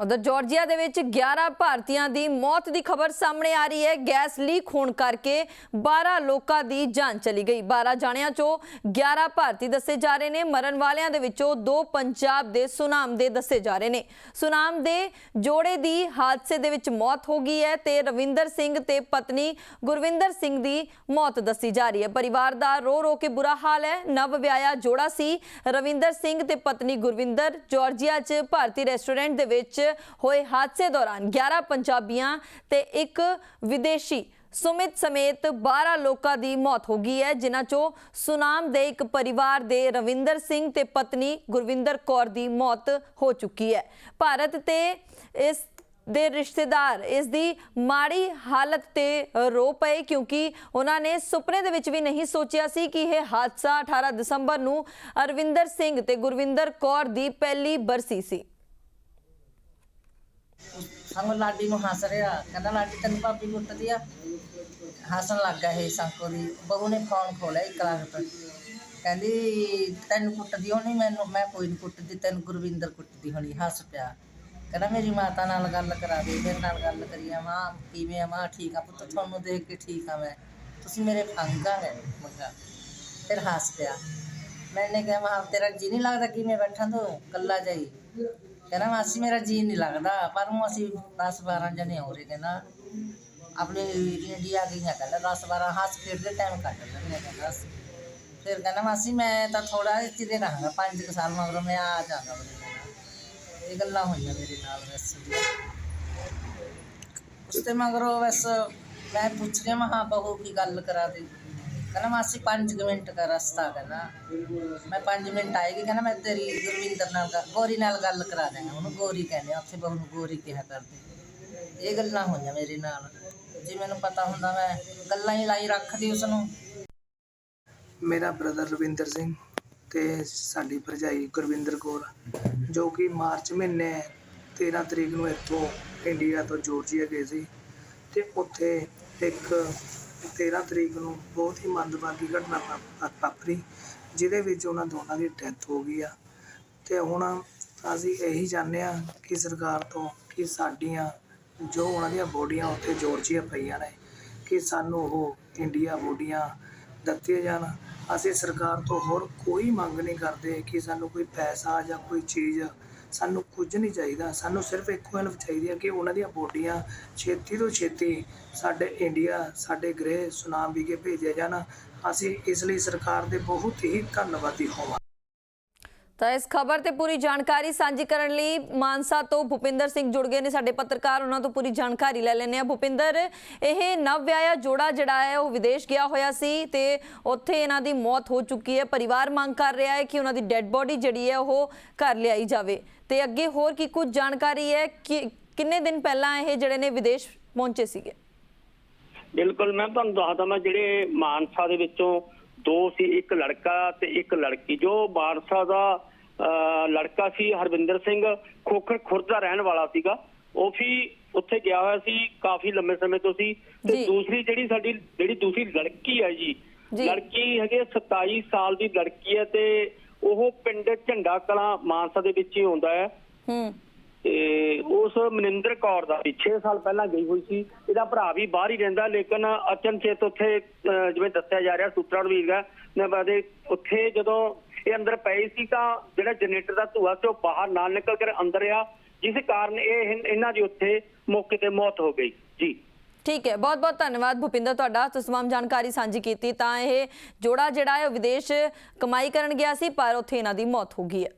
ਉਧਰ ਜਾਰਜੀਆ ਦੇ ਵਿੱਚ 11 ਭਾਰਤੀਆਂ ਦੀ ਮੌਤ ਦੀ ਖਬਰ ਸਾਹਮਣੇ ਆ ਰਹੀ ਹੈ। ਗੈਸ ਲੀਕ ਹੋਣ ਕਰਕੇ 12 ਲੋਕਾਂ ਦੀ ਜਾਨ ਚਲੀ ਗਈ। 12 ਜਾਣਿਆਂ ਚੋਂ 11 ਭਾਰਤੀ ਦੱਸੇ ਜਾ ਰਹੇ ਨੇ। ਮਰਨ ਵਾਲਿਆਂ ਦੇ ਵਿੱਚੋਂ ਦੋ ਪੰਜਾਬ ਦੇ ਸੁਨਾਮ ਦੇ ਦੱਸੇ ਜਾ ਰਹੇ ਨੇ। ਸੁਨਾਮ ਦੇ ਜੋੜੇ ਦੀ ਹਾਦਸੇ ਦੇ ਵਿੱਚ ਮੌਤ ਹੋ ਗਈ ਹੈ ਤੇ ਰਵਿੰਦਰ ਸਿੰਘ ਤੇ ਪਤਨੀ ਗੁਰਵਿੰਦਰ ਸਿੰਘ ਦੀ ਮੌਤ ਦੱਸੀ ਜਾ ਰਹੀ ਹੈ। ਪਰਿਵਾਰ ਦਾ ਰੋ ਰੋ ਕੇ ਬੁਰਾ ਹਾਲ ਹੈ। ਨਵ ਵਿਆਹਿਆ ਜੋੜਾ ਸੀ। ਰਵਿੰਦਰ ਸਿੰਘ ਤੇ ਪਤਨੀ ਗੁਰਵਿੰਦਰ ਜਾਰਜੀਆ 'ਚ ਭਾਰਤੀ ਰੈਸਟੋਰੈਂਟ ਦੇ ਵਿੱਚ ਹੋਏ ਹਾਦਸੇ ਦੌਰਾਨ 11 ਪੰਜਾਬੀਆਂ ਤੇ ਇੱਕ ਵਿਦੇਸ਼ੀ ਸੁਮਿਤ ਸਮੇਤ 12 ਲੋਕਾਂ ਦੀ ਮੌਤ ਹੋ ਗਈ ਹੈ, ਜਿਨ੍ਹਾਂ ਚੋਂ ਸੁਨਾਮ ਦੇ ਇੱਕ ਪਰਿਵਾਰ ਦੇ ਰਵਿੰਦਰ ਸਿੰਘ ਤੇ ਪਤਨੀ ਗੁਰਵਿੰਦਰ ਕੌਰ ਦੀ ਮੌਤ ਹੋ ਚੁੱਕੀ ਹੈ। ਭਾਰਤ ਤੇ ਇਸ ਦੇ ਰਿਸ਼ਤੇਦਾਰ ਇਸ ਦੀ ਮਾੜੀ ਹਾਲਤ ਤੇ ਰੋ ਪਏ ਕਿਉਂਕਿ ਉਹਨਾਂ ਨੇ ਸੁਪਨੇ ਦੇ ਵਿੱਚ ਵੀ ਨਹੀਂ ਸੋਚਿਆ ਸੀ ਕਿ ਇਹ ਹਾਦਸਾ 18 ਦਸੰਬਰ ਨੂੰ ਅਰਵਿੰਦਰ ਸਿੰਘ ਤੇ ਗੁਰਵਿੰਦਰ ਕੌਰ ਦੀ ਪਹਿਲੀ ਬਰਸੀ ਸੀ। ਸੰਗ ਲਾਡੀ ਨੂੰ ਹੱਸ ਰਿਹਾ, ਕਹਿੰਦਾ, ਲਾਡੀ, ਤੈਨੂੰ ਭਾਬੀ ਕੁੱਟਦੀ ਆ? ਹੱਸਣ ਲੱਗ ਗਿਆ ਇਹ ਸੰਕੋ ਬਹੂ ਨੇ ਫੋਨ ਖੋਲਿਆ ਇੱਕ ਲੱਖ ਕਹਿੰਦੀ, ਤੈਨੂੰ ਕੁੱਟਦੀ ਹੋਣੀ ਮੈਨੂੰ? ਮੈਂ ਕੋਈ ਨਹੀਂ ਕੁੱਟਦੀ, ਤੈਨੂੰ ਗੁਰਵਿੰਦਰ ਕੁੱਟਦੀ ਹੋਣੀ। ਹੱਸ ਪਿਆ। ਕਹਿੰਦਾ, ਮੇਰੀ ਮਾਤਾ ਨਾਲ ਗੱਲ ਕਰਾ ਦੇ, ਮੇਰੇ ਨਾਲ ਗੱਲ ਕਰੀ ਆ ਮਾਂ, ਕਿਵੇਂ ਆ ਮਾਂ? ਠੀਕ ਆ ਪੁੱਤ, ਤੁਹਾਨੂੰ ਦੇਖ ਕੇ ਠੀਕ ਆ ਮੈਂ। ਤੁਸੀਂ ਮੇਰੇ ਫੰਗਾ ਹੈ ਮੰਗਾ ਫਿਰ ਹੱਸ ਪਿਆ। ਮੈਨੇ ਕਿਹਾ, ਮਾਂ, ਤੇਰਾ ਜੀ ਨਹੀਂ ਲੱਗਦਾ ਕਿਵੇਂ ਮੈਂ ਬੈਠਾ ਤੂੰ? ਕੱਲਾ ਜਾਈ। ਕਹਿੰਦਾ ਮਾਸੀ ਮੇਰਾ ਜੀ ਨਹੀਂ ਲੱਗਦਾ, ਪਰ ਹੁਣ ਅਸੀਂ 10 12 ਜਣੇ ਹੋ ਰਹੇ ਕਹਿੰਦਾ ਆਪਣੇ ਇੰਡੀਆ ਗਈਆਂ ਕਹਿੰਦਾ 10 12 ਹੱਸ ਖੇਡਦੇ ਟਾਈਮ ਕੱਢ ਲੈਂਦੇ ਕਹਿੰਦਾ ਅਸੀਂ। ਫਿਰ ਕਹਿੰਦਾ ਮਾਸੀ ਮੈਂ ਤਾਂ ਥੋੜਾ ਚਿਰੇ ਰਹਾਂਗਾ 5 ਸਾਲ ਮਗਰੋਂ ਮੈਂ ਆ ਜਾਗਾ ਬਲੇ ਕਹਿੰਦਾ ਇਹ ਗੱਲਾਂ ਹੋਈਆਂ ਮੇਰੇ ਨਾਲ ਬਸ। ਉਸ ਤੇ ਮਗਰੋਂ ਬਸ ਮੈਂ ਪੁੱਛ ਰਿਹਾ ਮਹਾ ਬਹੂ, ਕੀ ਗੱਲ ਕਰਾ ਦੇ? ਕਹਿੰਦਾ ਮਾਸੀ 5 ਮਿੰਟ ਦਾ ਰਸਤਾ ਕਹਿੰਦਾ। ਮੈਂ 5 ਮਿੰਟ ਆਏਗੀ ਕਹਿੰਦਾ ਮੈਂ ਤੇਰੀ ਗੁਰਵਿੰਦਰ ਨਾਲ ਗੱਲ- ਗੋਰੀ ਨਾਲ ਗੱਲ ਕਰਾ ਦੇਣਾ ਉਹਨੂੰ ਗੋਰੀ ਕਹਿੰਦੇ ਆ, ਉੱਥੇ ਬਹੂ ਨੂੰ ਗੋਰੀ ਕਿਹਾ ਕਰਦੇ। ਇਹ ਗੱਲਾਂ ਹੋਈਆਂ ਮੇਰੇ ਨਾਲ। ਜੇ ਮੈਨੂੰ ਪਤਾ ਹੁੰਦਾ ਮੈਂ ਗੱਲਾਂ ਹੀ ਲਾਈ ਰੱਖਦੀ ਉਸ ਨੂੰ ਮੇਰਾ ਬ੍ਰਦਰ ਰਵਿੰਦਰ ਸਿੰਘ ਤੇ ਸਾਡੀ ਭਰਜਾਈ ਗੁਰਵਿੰਦਰ ਕੌਰ ਜੋ ਕਿ ਮਾਰਚ ਮਹੀਨੇ 13 ਤਰੀਕ ਨੂੰ ਇੱਥੋਂ ਇੰਡੀਆ ਤੋਂ ਜਾਰਜੀਆ ਗਏ ਸੀ ਤੇ ਉੱਥੇ ਇੱਕ 13 ਤਰੀਕ ਨੂੰ ਬਹੁਤ ਹੀ ਮੰਦਭਾਗੀ ਘਟਨਾ ਵਾ- ਵਾਪਰੀ, ਜਿਹਦੇ ਵਿੱਚ ਉਹਨਾਂ ਦੋਨਾਂ ਦੀ ਡੈਥ ਹੋ ਗਈ ਆ। ਤੇ ਹੁਣ ਅਸੀਂ ਇਹੀ ਚਾਹੁੰਦੇ ਆ ਕਿ ਸਰਕਾਰ ਤੋਂ ਕਿ ਸਾਡੀਆਂ ਜੋ ਉਹਨਾਂ ਦੀਆਂ ਬੋਡੀਆਂ ਉੱਥੇ ਜਾਰਜੀਆ ਪਈਆਂ ਨੇ, ਕਿ ਸਾਨੂੰ ਉਹ ਇੰਡੀਆ ਬੋਡੀਆਂ ਦਿੱਤੀਆਂ ਜਾਣ। ਅਸੀਂ ਸਰਕਾਰ ਤੋਂ ਹੋਰ ਕੋਈ ਮੰਗ ਨਹੀਂ ਕਰਦੇ ਕਿ ਸਾਨੂੰ ਕੋਈ ਪੈਸਾ ਜਾਂ ਕੋਈ ਚੀਜ਼ ਸਾਨੂੰ ਕੁਝ ਨਹੀਂ ਚਾਹੀਦਾ। ਸਾਨੂੰ ਸਿਰਫ ਇੱਕੋ ਹੈਲਪ ਚਾਹੀਦੀ ਹੈ ਕਿ ਉਹਨਾਂ ਦੀਆਂ ਬੋਡੀਆਂ ਛੇਤੀ ਤੋਂ ਛੇਤੀ ਸਾਡੇ ਇੰਡੀਆ, ਸਾਡੇ ਗ੍ਰਹਿ ਸੁਨਾਮ ਵਿਖੇ ਭੇਜਿਆ ਜਾਣ। ਅਸੀਂ ਇਸ ਲਈ ਸਰਕਾਰ ਦੇ ਬਹੁਤ ਹੀ ਧੰਨਵਾਦੀ ਹੋਵਾਂ। ਤਾਂ ਇਸ ਖਬਰ ਤੇ ਪੂਰੀ ਜਾਣਕਾਰੀ ਸਾਂਝੀ ਕਰਨ ਲਈ ਮਾਨਸਾ ਤੋਂ ਭੁਪਿੰਦਰ ਸਿੰਘ ਜੁੜ ਗਏ ਨੇ ਸਾਡੇ ਪੱਤਰਕਾਰ। ਉਹਨਾਂ ਤੋਂ ਪੂਰੀ ਜਾਣਕਾਰੀ ਲੈ ਲੈਣੇ ਆ ਭੁਪਿੰਦਰ, ਇਹ ਨਵ ਵਿਆਹਿਆ ਜੋੜਾ ਜਿਹੜਾ ਹੈ, ਉਹ ਵਿਦੇਸ਼ ਗਿਆ ਹੋਇਆ ਸੀ ਤੇ ਉੱਥੇ ਇਹਨਾਂ ਦੀ ਮੌਤ ਹੋ ਚੁੱਕੀ ਹੈ। ਪਰਿਵਾਰ ਮੰਗ ਕਰ ਰਿਹਾ ਹੈ ਕਿ ਉਹਨਾਂ ਦੀ ਡੈੱਡ ਬੋਡੀ ਜਿਹੜੀ ਹੈ, ਉਹ ਘਰ ਲਿਆਈ ਜਾਵੇ। ਤੇ ਅੱਗੇ ਹੋਰ ਕੀ ਕੁਝ ਜਾਣਕਾਰੀ ਹੈ? ਕਿ ਕਿੰਨੇ ਦਿਨ ਪਹਿਲਾਂ ਇਹ ਜਿਹੜੇ ਨੇ ਵਿਦੇਸ਼ ਪਹੁੰਚੇ ਸੀਗੇ? ਬਿਲਕੁਲ ਮੈਂ ਤੁਹਾਨੂੰ ਦੱਸਦਾ ਮੈਂ ਜਿਹੜੇ ਮਾਨਸਾ ਦੇ ਵਿੱਚੋਂ ਦੋ ਸੀ ਇੱਕ ਲੜਕਾ ਤੇ ਇੱਕ ਲੜਕੀ। ਜੋ ਮਾਨਸਾ ਦਾ ਲੜਕਾ ਸੀ ਹਰਵਿੰਦਰ ਸਿੰਘ ਖੋਖਰ ਖੁਰਦ ਦਾ ਰਹਿਣ ਵਾਲਾ ਸੀਗਾ। ਉਹ ਵੀ ਉੱਥੇ ਗਿਆ ਹੋਇਆ ਸੀ ਕਾਫੀ ਲੰਮੇ ਸਮੇਂ ਤੋਂ ਸੀ। ਤੇ ਦੂਸਰੀ ਜਿਹੜੀ ਸਾਡੀ ਜਿਹੜੀ ਦੂਸਰੀ ਲੜਕੀ ਹੈ ਜੀ। ਲੜਕੀ ਹੈਗੇ 27 ਸਾਲ ਦੀ ਲੜਕੀ ਹੈ ਤੇ ਝੰਡਾ ਕਲਾਂ ਮਾਨਸਾ ਦੇ ਵਿੱਚ ਹੀ ਹੁੰਦਾ ਹੈ। ਹੂੰ। ਤੇ ਉਸ ਮਨਿੰਦਰ ਕੌਰ ਦਾ ਵੀ 6 ਸਾਲ ਪਹਿਲਾਂ ਗਈ ਹੋਈ ਸੀ। ਇਹਦਾ ਭਰਾ ਵੀ ਬਾਹਰ ਹੀ ਰਹਿੰਦਾ ਲੇਕਿਨ ਅਚਨਚੇਤ ਉੱਥੇ ਜਿਵੇਂ ਦੱਸਿਆ ਜਾ ਰਿਹਾ ਸੂਤਰਾਂ ਨੂੰ ਵੀਰਗਾ ਨੇ ਬਾਦੇ ਉੱਥੇ ਜਦੋਂ ਇਹ ਅੰਦਰ ਪਏ ਸੀ ਤਾਂ ਜਿਹੜਾ ਜਨਰੇਟਰ ਦਾ ਧੂਆ ਸੀ ਉਹ ਬਾਹਰ ਨਾਲ ਨਿਕਲ ਕੇ ਅੰਦਰ ਆ ਜਿਸ ਕਾਰਨ ਇਹ ਇਹਨਾਂ ਦੀ ਉੱਥੇ ਮੌਕੇ ਤੇ ਮੌਤ ਹੋ ਗਈ। ਜੀ। ਠੀਕ ਹੈ, ਬਹੁਤ ਬਹੁਤ ਧੰਨਵਾਦ ਭੁਪਿੰਦਰ ਤੁਹਾਡਾ, ਤੁਸੀਂ ਤਮਾਮ ਜਾਣਕਾਰੀ ਸਾਂਝੀ ਕੀਤੀ ਤਾਂ ਇਹ ਜੋੜਾ ਜਿਹੜਾ ਹੈ ਉਹ ਵਿਦੇਸ਼ ਕਮਾਈ ਕਰਨ ਗਿਆ ਸੀ, ਪਰ ਉੱਥੇ ਇਹਨਾਂ ਦੀ ਮੌਤ ਹੋ ਗਈ ਹੈ।